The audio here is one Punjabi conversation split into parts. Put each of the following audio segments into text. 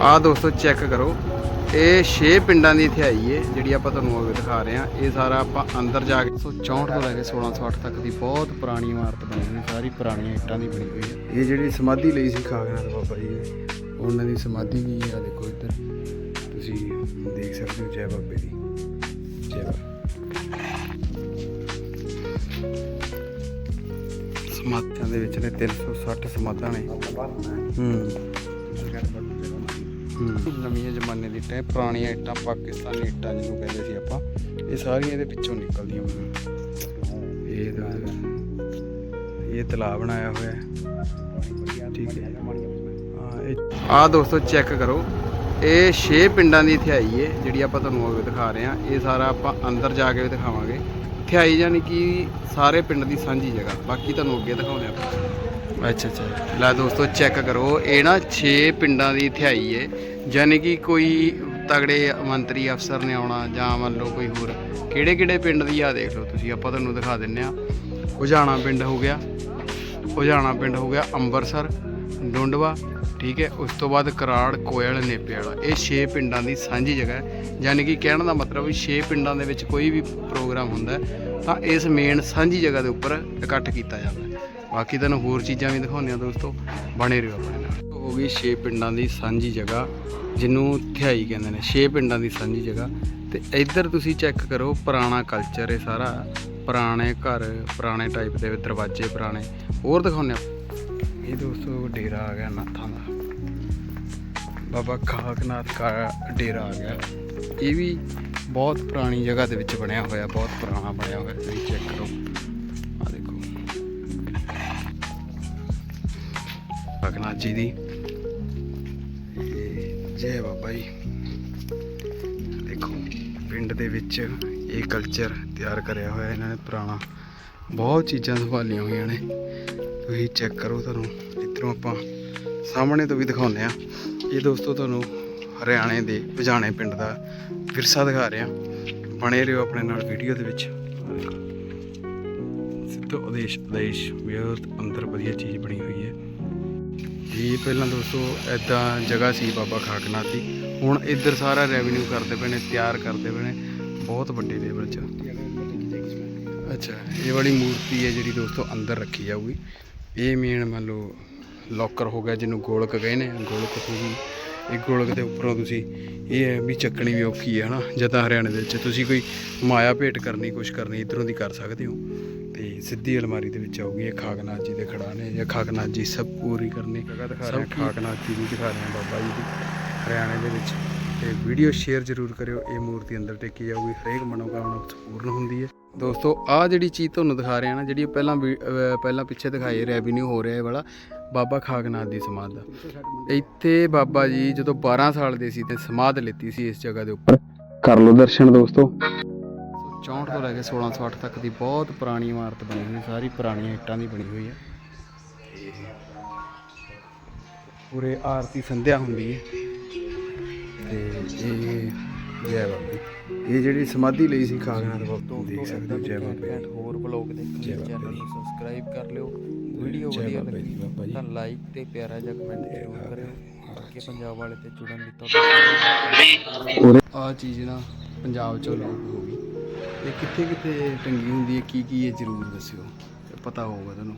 ਆਹ ਦੋਸਤੋ ਚੈੱਕ ਕਰੋ। ਇਹ 6 ਪਿੰਡਾਂ ਦੀ ਇਥਿਆਈ ਹੈ ਜਿਹੜੀ ਆਪਾਂ ਤੁਹਾਨੂੰ ਅੱਗੇ ਦਿਖਾ ਰਹੇ ਹਾਂ। ਇਹ ਸਾਰਾ ਆਪਾਂ ਅੰਦਰ ਜਾ ਕੇ 164 ਤੋਂ ਲੈ ਕੇ 1608 ਤੱਕ ਦੀ ਬਹੁਤ ਪੁਰਾਣੀ ਇਮਾਰਤ ਬਣੀ ਹੋਈ ਸਾਰੀ ਪੁਰਾਣੀਆਂ ਇੱਟਾਂ ਦੀ ਬਣੀ ਹੋਈ ਹੈ। ਇਹ ਜਿਹੜੀ ਸਮਾਧੀ ਲਈ ਸੀ ਖਾਗਨਾਥ ਬਾਬਾ ਜੀ ਨੇ ਉਹਨਾਂ ਦੀ ਸਮਾਧੀ ਵੀ ਆ ਦੇਖੋ ਇੱਧਰ। ਤੁਸੀਂ ਦੇਖ ਸਕਦੇ ਹੋ ਜੈ ਬਾਬੇ ਦੀ। ਜੈ ਸਮਾਧਾਂ ਦੇ ਵਿੱਚ ਨੇ 360 ਸਮਾਧਾਂ ਨੇ। ਹੂੰ। ਨਵੀਆਂ ਜ਼ਮਾਨੇ ਦੀ ਟੈ ਪੁਰਾਣੀਆਂ ਇੱਟਾਂ ਪਾਕਿਸਤਾਨੀ ਇੱਟਾਂ ਜਿਹਨੂੰ ਕਹਿੰਦੇ ਸੀ ਆਪਾਂ ਇਹ ਸਾਰੀਆਂ ਇਹਦੇ ਵਿੱਚੋਂ ਨਿਕਲਦੀਆਂ ਇਹ ਤਾਂ- ਇਹ ਤਲਾਬ ਬਣਾਇਆ ਹੋਇਆ ਹੈ। ਠੀਕ ਹੈ। ਆ ਦੋਸਤੋ ਚੈੱਕ ਕਰੋ। ਇਹ 6 ਪਿੰਡਾਂ ਦੀ ਇਥਿਆਈ ਹੈ ਜਿਹੜੀ ਆਪਾਂ ਤੁਹਾਨੂੰ ਅੱਗੇ ਦਿਖਾ ਰਹੇ ਹਾਂ। ਇਹ ਸਾਰਾ ਆਪਾਂ ਅੰਦਰ ਜਾ ਕੇ ਵੀ ਦਿਖਾਵਾਂਗੇ। ਇਥਿਆਈ ਯਾਨੀ ਕਿ ਸਾਰੇ ਪਿੰਡ ਦੀ ਸਾਂਝੀ ਜਗ੍ਹਾ। ਬਾਕੀ ਤੁਹਾਨੂੰ ਅੱਗੇ ਦਿਖਾਉਂਦੇ ਆਪਾਂ। ਅੱਛਾ ਅੱਛਾ। ਲੈ ਦੋਸਤੋ ਚੈੱਕ ਕਰੋ। ਇਹ ਨਾ 6 ਪਿੰਡਾਂ ਦੀ ਇਥਿਆਈ ਹੈ ਯਾਨੀ ਕਿ ਕੋਈ ਤਗੜੇ ਮੰਤਰੀ ਅਫਸਰ ਨੇ ਆਉਣਾ ਜਾਂ ਮੰਨ ਲਓ ਕੋਈ ਹੋਰ ਕਿਹੜੇ ਕਿਹੜੇ ਪਿੰਡ ਦੀ ਆ ਦੇਖ ਲਓ ਤੁਸੀਂ। ਆਪਾਂ ਤੁਹਾਨੂੰ ਦਿਖਾ ਦਿੰਨੇ ਆ। ਉਜਾਣਾ ਪਿੰਡ ਹੋ ਗਿਆ। ਉਜਾਣਾ ਪਿੰਡ ਹੋ ਗਿਆ ਅੰਬਰਸਰ, ਡੁੰਡਵਾ ਠੀਕ ਹੈ, ਉਸ ਤੋਂ ਬਾਅਦ ਕਰਾੜ, ਕੋਇਲ ਨੇਪੇ ਵਾਲਾ ਇਹ 6 ਪਿੰਡਾਂ ਦੀ ਸਾਂਝੀ ਜਗ੍ਹਾ ਹੈ। ਯਾਨੀ ਕਿ ਕਹਿਣ ਦਾ ਮਤਲਬ ਵੀ 6 ਪਿੰਡਾਂ ਦੇ ਵਿੱਚ ਕੋਈ ਵੀ ਪ੍ਰੋਗਰਾਮ ਹੁੰਦਾ ਤਾਂ ਇਸ ਮੇਨ ਸਾਂਝੀ ਜਗ੍ਹਾ ਦੇ ਉੱਪਰ ਇਕੱਠ ਕੀਤਾ ਜਾਂਦਾ ਬਾਕੀ ਤੁਹਾਨੂੰ ਹੋਰ ਚੀਜ਼ਾਂ ਵੀ ਦਿਖਾਉਂਦੇ ਆ ਦੋਸਤੋ, ਬਣੇ ਰਹੋ ਆਪਣੇ ਨਾਲ। ਹੋ ਗਈ 6 ਪਿੰਡਾਂ ਦੀ ਸਾਂਝੀ ਜਗ੍ਹਾ, ਜਿਹਨੂੰ ਥਿਆਈ ਕਹਿੰਦੇ ਨੇ 6 ਪਿੰਡਾਂ ਦੀ ਸਾਂਝੀ ਜਗ੍ਹਾ। ਤੇ ਇੱਧਰ ਤੁਸੀਂ ਚੈੱਕ ਕਰੋ, ਪੁਰਾਣਾ ਕਲਚਰ ਇਹ ਸਾਰਾ। ਪੁਰਾਣੇ ਘਰ, ਪੁਰਾਣੇ ਟਾਈਪ ਦੇ ਦਰਵਾਜ਼ੇ ਪੁਰਾਣੇ। ਹੋਰ ਦਿਖਾਉਂਦੇ ਆ ਇਹ ਦੋਸਤੋ ਡੇਰਾ ਆ ਗਿਆ ਨਾਥਾਂ ਦਾ। ਬਾਬਾ ਖਾਕਨਾਥ ਦਾ ਡੇਰਾ ਆ ਗਿਆ। ਇਹ ਵੀ ਬਹੁਤ ਪੁਰਾਣੀ ਜਗ੍ਹਾ ਦੇ ਵਿੱਚ ਬਣਿਆ ਹੋਇਆ, ਬਹੁਤ ਪੁਰਾਣਾ ਬਣਿਆ ਹੋਇਆ। ਤੁਸੀਂ ਚੈੱਕ ਕਰੋ। ਆ ਦੇਖੋ। ਖਾਕਨਾਥ ਜੀ ਦੀ। ਜੈ ਬਾਬਾ ਜੀ। ਦੇਖੋ, ਪਿੰਡ ਦੇ ਵਿੱਚ ਇਹ ਕਲਚਰ ਤਿਆਰ ਕਰਿਆ ਹੋਇਆ ਇਹਨਾਂ ਨੇ ਪੁਰਾਣਾ। ਬਹੁਤ ਚੀਜ਼ਾਂ ਸੰਭਾਲੀਆਂ ਹੋਈਆਂ ਨੇ। ਤੁਸੀਂ ਚੈੱਕ ਕਰੋ ਤੁਹਾਨੂੰ। ਇੱਧਰੋਂ ਆਪਾਂ ਸਾਹਮਣੇ ਤੋਂ ਵੀ ਦਿਖਾਉਂਦੇ ਆ ਇਹ ਦੋਸਤੋ ਤੁਹਾਨੂੰ ਹਰਿਆਣੇ ਦੇ ਪਜਾਣੇ ਪਿੰਡ ਦਾ ਵਿਰਸਾ ਦਿਖਾ ਰਹੇ ਆ ਬਣੇ ਰਹੋ ਆਪਣੇ ਨਾਲ ਵੀਡੀਓ ਦੇ ਵਿੱਚ। ਸਿੱਧੋ ਉਦੇਸ਼ ਉਦੇਸ਼ ਬਹੁਤ ਅੰਦਰ ਵਧੀਆ ਚੀਜ਼ ਬਣੀ ਹੋਈ ਹੈ। ਜੀ, ਪਹਿਲਾਂ ਦੋਸਤੋ ਐਦਾਂ ਜਗ੍ਹਾ ਸੀ ਬਾਬਾ ਖਾਕਨਾਥ ਦੀ। ਹੁਣ ਇੱਧਰ ਸਾਰਾ ਰੈਵਨਿਊ ਕਰਦੇ ਪਏ ਨੇ, ਤਿਆਰ ਕਰਦੇ ਪਏ ਨੇ। ਬਹੁਤ ਵੱਡੇ ਲੈਵਲ 'ਚ। ਅੱਛਾ, ਇਹ ਵਾਲੀ ਮੂਰਤੀ ਹੈ ਜਿਹੜੀ ਦੋਸਤੋ ਅੰਦਰ ਰੱਖੀ ਜਾਊਗੀ। ਇਹ ਮੇਨ ਮੰਨ ਲਓ ਲੋਕਰ ਹੋ ਗਿਆ ਜਿਹਨੂੰ ਗੋਲਕ ਕਹੇ ਨੇ ਗੋਲਕ ਹੋ ਗਈ ਇਹ ਗੋਲਕ ਦੇ ਉੱਪਰੋਂ ਤੁਸੀਂ ਇਹ ਹੈ ਵੀ ਚੱਕਣੀ ਵੀ ਔਖੀ ਹੈ ਹਨਾ? ਜਦਾਂ ਹਰਿਆਣੇ ਦੇ ਵਿੱਚ ਤੁਸੀਂ ਕੋਈ ਮਾਇਆ ਭੇਟ ਕਰਨੀ ਕੁਛ ਕਰਨੀ ਇਧਰੋਂ ਦੀ ਕਰ ਸਕਦੇ ਹੋ। ਤੇ ਸਿੱਧੀ ਅਲਮਾਰੀ ਦੇ ਵਿੱਚ ਆਊਗੀ ਇਹ ਖਾਕਨਾਥ ਜੀ ਦੇ ਖੜਾ ਨੇ ਜਾਂ ਖਾਕਨਾਥ ਜੀ ਸਭ ਪੂਰੀ ਕਰਨੀ। ਸਭ ਖਾਕਨਾਥ ਜੀ ਦੀ ਦਿਖਾ ਰਹੇ ਹਾਂ ਬਾਬਾ ਜੀ ਦੀ ਹਰਿਆਣੇ ਦੇ ਵਿੱਚ। ਤੇ ਵੀਡੀਓ ਸ਼ੇਅਰ ਜ਼ਰੂਰ ਕਰਿਓ ਇਹ ਮੂਰਤੀ ਅੰਦਰ ਟੇਕੀ ਜਾਊਗੀ ਹਰੇਕ ਮਨੋਕਾਮਨਾ ਪੂਰਨ ਹੁੰਦੀ ਹੈ। ਦੋਸਤੋ ਆਹ ਜਿਹੜੀ ਚੀਜ਼ ਤੁਹਾਨੂੰ ਦਿਖਾ ਰਹੇ ਨਾ ਜਿਹੜੀ ਪਹਿਲਾਂ ਪਹਿਲਾਂ ਪਿੱਛੇ ਦਿਖਾਈ ਰੈਵਨਿਊ ਹੋ ਰਿਹਾ ਇਹ ਵਾਲਾ ਬਾਬਾ ਖਾਗਨਾਥ ਦੀ ਸਮਾਧ ਦਾ। ਇੱਥੇ ਬਾਬਾ ਜੀ ਜਦੋਂ 12 ਸਾਲ ਦੇ ਸੀ ਤੇ ਸਮਾਧ ਲਿੱਤੀ ਸੀ ਇਸ ਜਗ੍ਹਾ ਦੇ ਉੱਪਰ। ਕਰ ਲਓ ਦਰਸ਼ਨ ਦੋਸਤੋ। 64 ਤੋਂ ਲੈ ਕੇ 1608 ਤੱਕ ਦੀ ਬਹੁਤ ਪੁਰਾਣੀ ਇਮਾਰਤ ਬਣੀ ਹੋਈ ਸਾਰੀ ਪੁਰਾਣੀਆਂ ਇੱਟਾਂ ਦੀ ਬਣੀ ਹੋਈ ਹੈ। ਪੂਰੇ ਆਰਤੀ ਸੰਧਿਆ ਹੁੰਦੀ ਹੈ। ਤੇ ਇਹ ਜੈ ਬਾਬੇ ਇਹ ਜਿਹੜੀ ਸਮਾਧੀ ਲਈ ਸੀ ਖਾਗਨਾਥ ਬਾਬਾ ਦੇਖ ਸਕਦੇ ਹੋ ਜੈ ਬਾਬੇ ਹੋਰ ਬਲੌਗ ਦੇਖਣ ਲਈ ਚੈਨਲ। ਨੂੰ ਸਬਸਕ੍ਰਾਈਬ ਕਰ ਲਿਓ। ਵੀਡੀਓ ਵਧੀਆ ਲੱਗੀ ਬਾਬਾ ਜੀ। ਤਾਂ ਲਾਈਕ ਤੇ ਪਿਆਰਾ ਜਿਹਾ ਕਮੈਂਟ ਜ਼ਰੂਰ ਕਰਿਓ। ਅੱਗੇ ਪੰਜਾਬ ਵਾਲੇ ਤੇ ਜੁੜਨ ਲਈ ਔਰ ਆ ਚੀਜ਼ ਨਾ ਪੰਜਾਬ ਚੋਂ ਲੋਕ ਹੋ ਗਈ। ਇਹ ਕਿੱਥੇ ਕਿੱਥੇ ਟੰਗੀ ਹੁੰਦੀ ਹੈ ਕੀ ਕੀ ਇਹ ਜ਼ਰੂਰ ਦੱਸਿਓ। ਪਤਾ ਹੋਊਗਾ ਤੁਹਾਨੂੰ।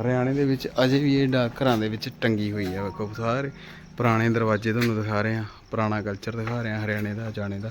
ਹਰਿਆਣੇ ਦੇ ਵਿੱਚ ਅਜੇ ਵੀ ਇਹ ਡਾਕ ਘਰਾਂ ਦੇ ਵਿੱਚ ਟੰਗੀ ਹੋਈ ਹੈ ਵੇਖੋ ਸਾਰੇ ਪੁਰਾਣੇ ਦਰਵਾਜ਼ੇ ਤੁਹਾਨੂੰ ਦਿਖਾ ਰਹੇ ਆ ਪੁਰਾਣਾ ਕਲਚਰ ਦਿਖਾ ਰਹੇ ਆ ਹਰਿਆਣੇ ਦਾ ਜਾਣੇ ਦਾ।